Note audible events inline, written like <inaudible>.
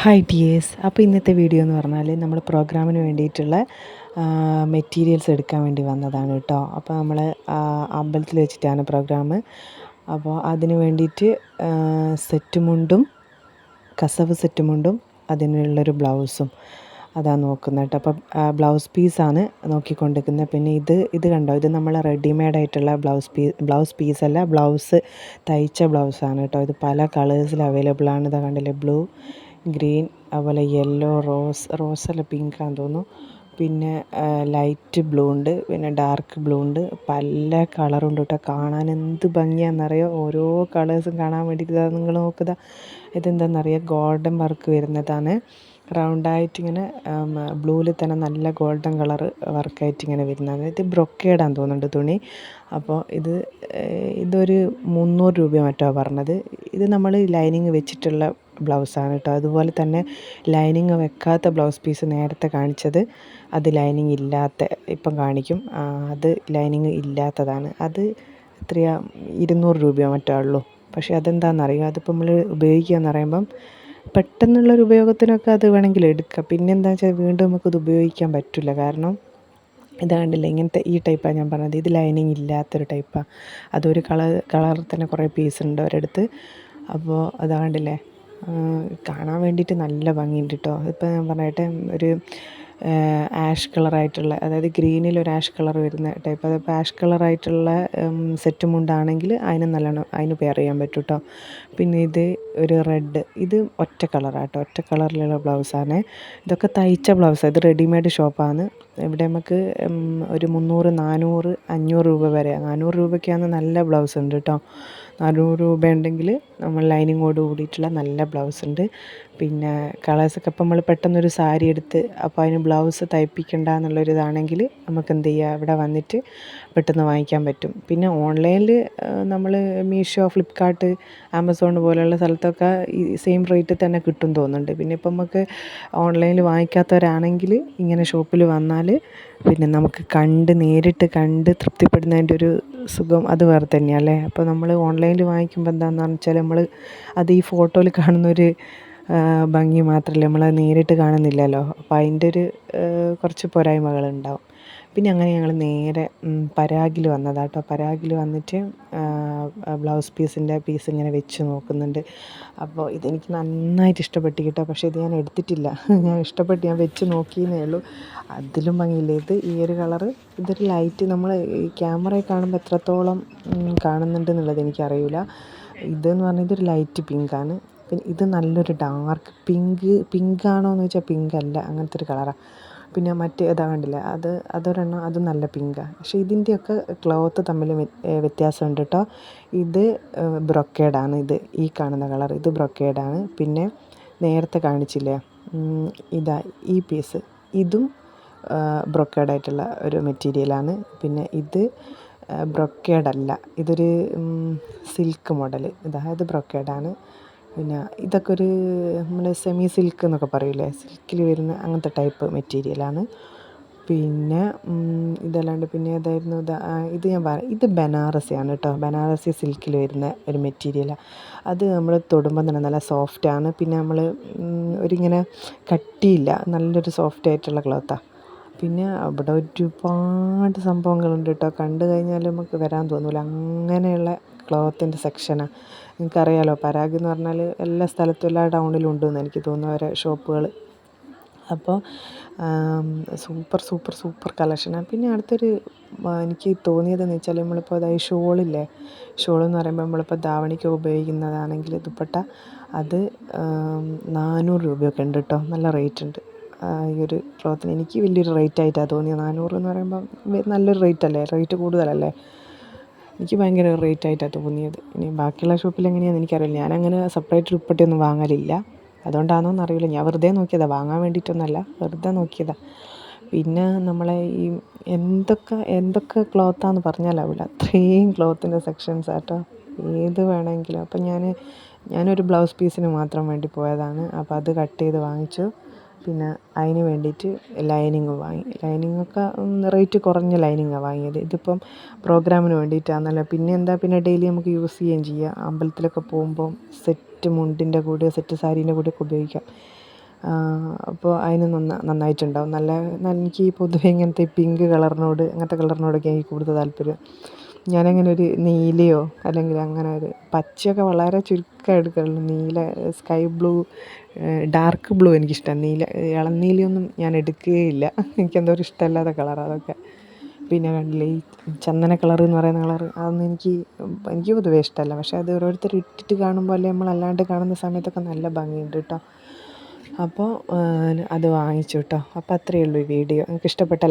Hi dears അപ്പോൾ ഇന്നത്തെ video എന്ന് പറഞ്ഞാൽ നമ്മൾ പ്രോഗ്രാമിന് വേണ്ടിയിട്ടുള്ള മെറ്റീരിയൽസ് എടുക്കാൻ വേണ്ടി വന്നതാണ് കേട്ടോ അപ്പോൾ നമ്മൾ അമ്പലത്തിൽ വെച്ചിട്ടാണ് പ്രോഗ്രാം അപ്പോൾ അതിന് വേണ്ടിയിട്ട് സെറ്റ് മുണ്ടും കസവ് സെറ്റ് മുണ്ടും അതിനുള്ളൊരു ബ്ലൗസും അതാ നോക്കുന്നത് കേട്ടോ അപ്പം ബ്ലൗസ് പീസാണ് നോക്കിക്കൊണ്ടിരിക്കുന്നത്. പിന്നെ ഇത് ഇത് കണ്ടോ? ഇത് നമ്മൾ റെഡിമെയ്ഡ് ആയിട്ടുള്ള ബ്ലൗസ് പീസ് ബ്ലൗസ് പീസല്ല ബ്ലൗസ് തയ്ച്ച ബ്ലൗസാണ് കേട്ടോ ഇത് പല കളേഴ്സിൽ അവൈലബിൾ ആണ്. ഇതാ കണ്ടില്ലേ? ബ്ലൂ ഗ്രീൻ അതുപോലെ യെല്ലോ റോസ് റോസ് അല്ല പിങ്കാന്ന് തോന്നുന്നു. പിന്നെ ലൈറ്റ് ബ്ലൂ ഉണ്ട് പിന്നെ ഡാർക്ക് ബ്ലൂ ഉണ്ട്. പല കളറുണ്ട് കേട്ടോ. കാണാൻ എന്ത് ഭംഗിയാണെന്നറിയോ ഓരോ കളേഴ്സും കാണാൻ വേണ്ടിയിട്ട് നിങ്ങൾ നോക്കുക ഇതെന്താണെന്നറിയാം ഗോൾഡൻ വർക്ക് വരുന്നതാണ്. റൗണ്ടായിട്ട് ഇങ്ങനെ ബ്ലൂവിൽ തന്നെ നല്ല ഗോൾഡൻ കളർ വർക്കായിട്ട് ഇങ്ങനെ വരുന്നതാണ്. ഇത് ബ്രൊക്കേഡാന്ന് തോന്നുന്നുണ്ട് തുണി. അപ്പോൾ ഇത് ഇതൊരു മുന്നൂറ് രൂപ മറ്റോ പറഞ്ഞത്. ഇത് നമ്മൾ ലൈനിങ് വെച്ചിട്ടുള്ള ബ്ലൗസാണ് കേട്ടോ. അതുപോലെ തന്നെ ലൈനിങ് വെക്കാത്ത ബ്ലൗസ് പീസ് നേരത്തെ കാണിച്ചത് അത് ലൈനിങ് ഇല്ലാത്ത ഇപ്പം കാണിക്കും. അത് ലൈനിങ് ഇല്ലാത്തതാണ്. അത് എത്രയാ? ഇരുന്നൂറ് രൂപയോ മറ്റോ ഉള്ളൂ. പക്ഷേ അതെന്താണെന്നറിയുമോ അതിപ്പോൾ നമ്മൾ ഉപയോഗിക്കുക എന്ന് പറയുമ്പം പെട്ടെന്നുള്ളൊരു ഉപയോഗത്തിനൊക്കെ അത് വേണമെങ്കിൽ എടുക്കാം. പിന്നെ എന്താ വെച്ചാൽ വീണ്ടും നമുക്കത് ഉപയോഗിക്കാൻ പറ്റില്ല. കാരണം ഇത് കണ്ടില്ലേ? ഇങ്ങനത്തെ ഈ ടൈപ്പാണ് ഞാൻ പറഞ്ഞത്. ഇത് ലൈനിങ് ഇല്ലാത്തൊരു ടൈപ്പാണ് അതൊരു കളർ കളർ തന്നെ കുറേ പീസ് ഉണ്ട് ഒരിടത്ത് അപ്പോൾ അത് കണ്ടില്ലേ? കാണാൻ വേണ്ടിയിട്ട് നല്ല ഭംഗിയുണ്ട് കേട്ടോ ഇപ്പോൾ ഞാൻ പറഞ്ഞിട്ട് ഒരു ആഷ് കളറായിട്ടുള്ള അതായത് ഗ്രീനിൽ ഒരു ആഷ് കളർ വരുന്ന ടൈപ്പ്. അതിപ്പോൾ ആഷ് കളറായിട്ടുള്ള സെറ്റ് മുണ്ടാണെങ്കിൽ അതിന് നല്ലോണം അതിന് പെയർ ചെയ്യാൻ പറ്റും കേട്ടോ പിന്നെ ഇത് ഒരു റെഡ് ഇത് ഒറ്റ കളറാട്ടോ ഒറ്റ കളറിലുള്ള ബ്ലൗസാണ്. ഇതൊക്കെ തയ്ച്ച ബ്ലൗസാണ് ഇത് റെഡിമെയ്ഡ് ഷോപ്പാണ്. ഇവിടെ നമുക്ക് ഒരു മുന്നൂറ് നാനൂറ് അഞ്ഞൂറ് രൂപ വരെ. നാനൂറ് രൂപയ്ക്കാണ് നല്ല ബ്ലൗസ് ഉണ്ട് കേട്ടോ. നാനൂറ് രൂപ ഉണ്ടെങ്കിൽ നമ്മൾ ലൈനിങ്ങോട് കൂടിയിട്ടുള്ള നല്ല ബ്ലൗസ് ഉണ്ട്. പിന്നെ കളേഴ്സൊക്കെ ഇപ്പം നമ്മൾ പെട്ടെന്നൊരു സാരി എടുത്ത് അപ്പോൾ അതിന് ബ്ലൗസ് തയ്പ്പിക്കണ്ട എന്നുള്ളൊരിതാണെങ്കിൽ നമുക്ക് എന്ത് ചെയ്യുക ഇവിടെ വന്നിട്ട് പെട്ടെന്ന് വാങ്ങിക്കാൻ പറ്റും. പിന്നെ ഓൺലൈനിൽ നമ്മൾ മീഷോ ഫ്ലിപ്കാർട്ട് ആമസോൺ പോലെയുള്ള സ്ഥലത്തൊക്കെ ഈ സെയിം റേറ്റ് തന്നെ കിട്ടും തോന്നുന്നുണ്ട്. പിന്നെ ഇപ്പം നമുക്ക് ഓൺലൈനിൽ വാങ്ങിക്കാത്തവരാണെങ്കിൽ ഇങ്ങനെ ഷോപ്പിൽ വന്നാൽ പിന്നെ നമുക്ക് കണ്ട് നേരിട്ട് കണ്ട് തൃപ്തിപ്പെടുന്നതിന്റെ ഒരു സുഖം അത് വേറെ തന്നെയാണ് അല്ലേ? അപ്പോൾ നമ്മൾ ഓൺലൈനിൽ വാങ്ങിക്കുമ്പോൾ എന്താണെന്ന് വെച്ചാൽ നമ്മൾ അത് ഈ ഫോട്ടോയിൽ കാണുന്നൊരു ഭംഗി മാത്രമല്ല നമ്മൾ നേരിട്ട് കാണുന്നില്ലല്ലോ. അപ്പോൾ അതിന്റെ ഒരു കുറച്ച് പോരായ്മകളുണ്ടാവും. പിന്നെ അങ്ങനെ ഞങ്ങൾ നേരെ പരാഗിൽ വന്നതാണ് കേട്ടോ പരാഗിൽ വന്നിട്ട് ബ്ലൗസ് പീസിന്റെ പീസ് ഇങ്ങനെ വെച്ച് നോക്കുന്നുണ്ട്. അപ്പോൾ ഇതെനിക്ക് നന്നായിട്ട് ഇഷ്ടപ്പെട്ടു കേട്ടോ. പക്ഷേ ഇത് ഞാൻ എടുത്തിട്ടില്ല. <laughs> ഞാൻ ഇഷ്ടപ്പെട്ട് ഞാൻ വെച്ച് നോക്കിയെന്നേ ഉള്ളൂ. അതിലും ഭംഗിയില്ല? ഇത് ഈ ഒരു കളറ് ഇതൊരു ലൈറ്റ്. നമ്മൾ ഈ ക്യാമറയിൽ കാണുമ്പോൾ എത്രത്തോളം കാണുന്നുണ്ട് എന്നുള്ളത് എനിക്കറിയില്ല ഇതെന്ന് പറഞ്ഞാൽ ഇതൊരു ലൈറ്റ് പിങ്കാണ്. പിന്നെ ഇത് നല്ലൊരു ഡാർക്ക് പിങ്ക് പിങ്കാണോ എന്ന് ചോദിച്ചാൽ പിങ്ക് അല്ല അങ്ങനത്തെ ഒരു കളറാണ് പിന്നെ മറ്റേ ഇതാ കണ്ടില്ലേ അത് അതൊരെണ്ണം അത് നല്ല പിങ്കാണ് പക്ഷേ ഇതിന്റെയൊക്കെ ക്ലോത്ത് തമ്മിൽ വ്യത്യാസമുണ്ട് കേട്ടോ ഇത് ബ്രൊക്കേഡാണ് ഇത് ഈ കാണുന്ന കളർ ഇത് ബ്രൊക്കേഡാണ് പിന്നെ നേരത്തെ കാണിച്ചില്ലേ ഇതാ ഈ പീസ് ഇതും ബ്രൊക്കേഡായിട്ടുള്ള ഒരു മെറ്റീരിയലാണ് പിന്നെ ഇത് ബ്രൊക്കേഡല്ല ഇതൊരു സിൽക്ക് മോഡൽ ഇതായത് ബ്രൊക്കേഡാണ് പിന്നെ ഇതൊക്കെ ഒരു നമ്മൾ സെമി സിൽക്ക് എന്നൊക്കെ പറയില്ലേ സിൽക്കിൽ വരുന്ന അങ്ങനത്തെ ടൈപ്പ് മെറ്റീരിയലാണ് പിന്നെ ഇതല്ലാണ്ട് പിന്നെ ഏതായിരുന്നു? ഇത് ഞാൻ പറ ഇത് ബനാറസിയാണ് കേട്ടോ ബനാറസി സിൽക്കിൽ വരുന്ന ഒരു മെറ്റീരിയലാണ് അത് നമ്മൾ തൊടുമ്പോൾ തന്നെ നല്ല സോഫ്റ്റാണ് പിന്നെ നമ്മൾ ഒരിങ്ങനെ കട്ടിയില്ല. നല്ലൊരു സോഫ്റ്റ് ആയിട്ടുള്ള ക്ലോത്താണ് പിന്നെ അവിടെ ഒരുപാട് സംഭവങ്ങളുണ്ട് കേട്ടോ കണ്ടു കഴിഞ്ഞാൽ നമുക്ക് വരാൻ തോന്നില്ല അങ്ങനെയുള്ള ക്ലോത്തിന്റെ സെക്ഷനാണ് നിങ്ങൾക്കറിയാലോ പരാഗ് എന്ന് പറഞ്ഞാൽ എല്ലാ സ്ഥലത്തും എല്ലാ ടൗണിലും ഉണ്ടെന്ന് എനിക്ക് തോന്നുന്നു അവരെ ഷോപ്പുകൾ. അപ്പോൾ സൂപ്പർ സൂപ്പർ സൂപ്പർ കളക്ഷനാണ് പിന്നെ അടുത്തൊരു എനിക്ക് തോന്നിയതെന്ന് വെച്ചാൽ നമ്മളിപ്പോൾ അതായത് ഷോളില്ലേ? ഷോൾ എന്ന് പറയുമ്പോൾ നമ്മളിപ്പോൾ ധാവണിക്ക് ഉപയോഗിക്കുന്നതാണെങ്കിൽ ദുപ്പട്ട. അത് നാനൂറ് രൂപയൊക്കെ ഉണ്ട് കേട്ടോ. നല്ല റേറ്റ് ഉണ്ട്. ഈ ഒരു ക്ലോത്തിന് എനിക്ക് വലിയൊരു റേറ്റ് ആയിട്ടാണ് തോന്നിയത്. നാനൂറ് എന്ന് പറയുമ്പോൾ നല്ലൊരു റേറ്റ് അല്ലേ? റേറ്റ് കൂടുതലല്ലേ? എനിക്ക് ഭയങ്കര റേറ്റ് ആയിട്ടാണ് തോന്നിയത്. ഇനി ബാക്കിയുള്ള ഷോപ്പിൽ എങ്ങനെയാണെന്ന് എനിക്കറിയില്ല. ഞാനങ്ങനെ സെപ്പറേറ്റ് ദുപ്പട്ടയൊന്നും വാങ്ങലില്ല. അതുകൊണ്ടാണോ എന്നറിയില്ല ഞാൻ വെറുതെ നോക്കിയതാണ് വാങ്ങാൻ വേണ്ടിയിട്ടൊന്നുമല്ല വെറുതെ നോക്കിയതാണ് പിന്നെ നമ്മളെ ഈ എന്തൊക്കെ എന്തൊക്കെ ക്ലോത്താന്ന് പറഞ്ഞാലാവില്ല അത്രയും ക്ലോത്തിന്റെ സെക്ഷൻസ് ആട്ടോ. ഏത് വേണമെങ്കിലും. അപ്പം ഞാൻ ഞാനൊരു ബ്ലൗസ് പീസിന് മാത്രം വേണ്ടി പോയതാണ്. അപ്പോൾ അത് കട്ട് ചെയ്ത് വാങ്ങിച്ചു. പിന്നെ അതിന് വേണ്ടിയിട്ട് ലൈനിങ് വാങ്ങി. ലൈനിങ്ങൊക്കെ റേറ്റ് കുറഞ്ഞ ലൈനിങ്ങാണ് വാങ്ങിയത്. ഇതിപ്പം പ്രോഗ്രാമിന് വേണ്ടിയിട്ടാണല്ലോ പിന്നെ എന്താ പിന്നെ ഡെയിലി നമുക്ക് യൂസ് ചെയ്യുകയും ചെയ്യാം. അമ്പലത്തിലൊക്കെ പോകുമ്പോൾ സെറ്റ് മുണ്ടിന്റെ കൂടെ സെറ്റ് സാരീന്റെ കൂടെയൊക്കെ ഉപയോഗിക്കാം. അപ്പോൾ അതിന് നന്ന നന്നായിട്ടുണ്ടാവും. നല്ല എനിക്ക് പൊതുവെ ഇങ്ങനത്തെ പിങ്ക് കളറിനോട് അങ്ങനത്തെ കളറിനോടൊക്കെ എനിക്ക് കൂടുതൽ താല്പര്യം. ഞാനങ്ങനെ ഒരു നീലയോ അല്ലെങ്കിൽ അങ്ങനെ ഒരു പച്ചയൊക്കെ വളരെ ചുരുക്കം എടുക്കാറുള്ളൂ. നീല സ്കൈ ബ്ലൂ ഡാർക്ക് ബ്ലൂ എനിക്കിഷ്ടം. നീല ഇളനീലയൊന്നും ഞാൻ എടുക്കുകയില്ല. എനിക്കെന്തോ ഒരു ഇഷ്ടമല്ലാത്ത കളറാണ് അതൊക്കെ. പിന്നെ കണ്ടില്ലേ ഈ ചന്ദന കളർ എന്ന് പറയുന്ന കളർ അതൊന്നും എനിക്ക് എനിക്ക് പൊതുവേ ഇഷ്ടമല്ല. പക്ഷേ അത് ഓരോരുത്തർ ഇട്ടിട്ട് കാണുമ്പോൾ അല്ലെങ്കിൽ നമ്മൾ അല്ലാണ്ട് കാണുന്ന സമയത്തൊക്കെ നല്ല ഭംഗിയുണ്ട് കേട്ടോ. അപ്പോൾ അത് വാങ്ങിച്ചു കേട്ടോ. അപ്പോൾ അത്രയേ ഉള്ളൂ ഈ വീഡിയോ. നിങ്ങൾക്ക് ഇഷ്ടപ്പെട്ട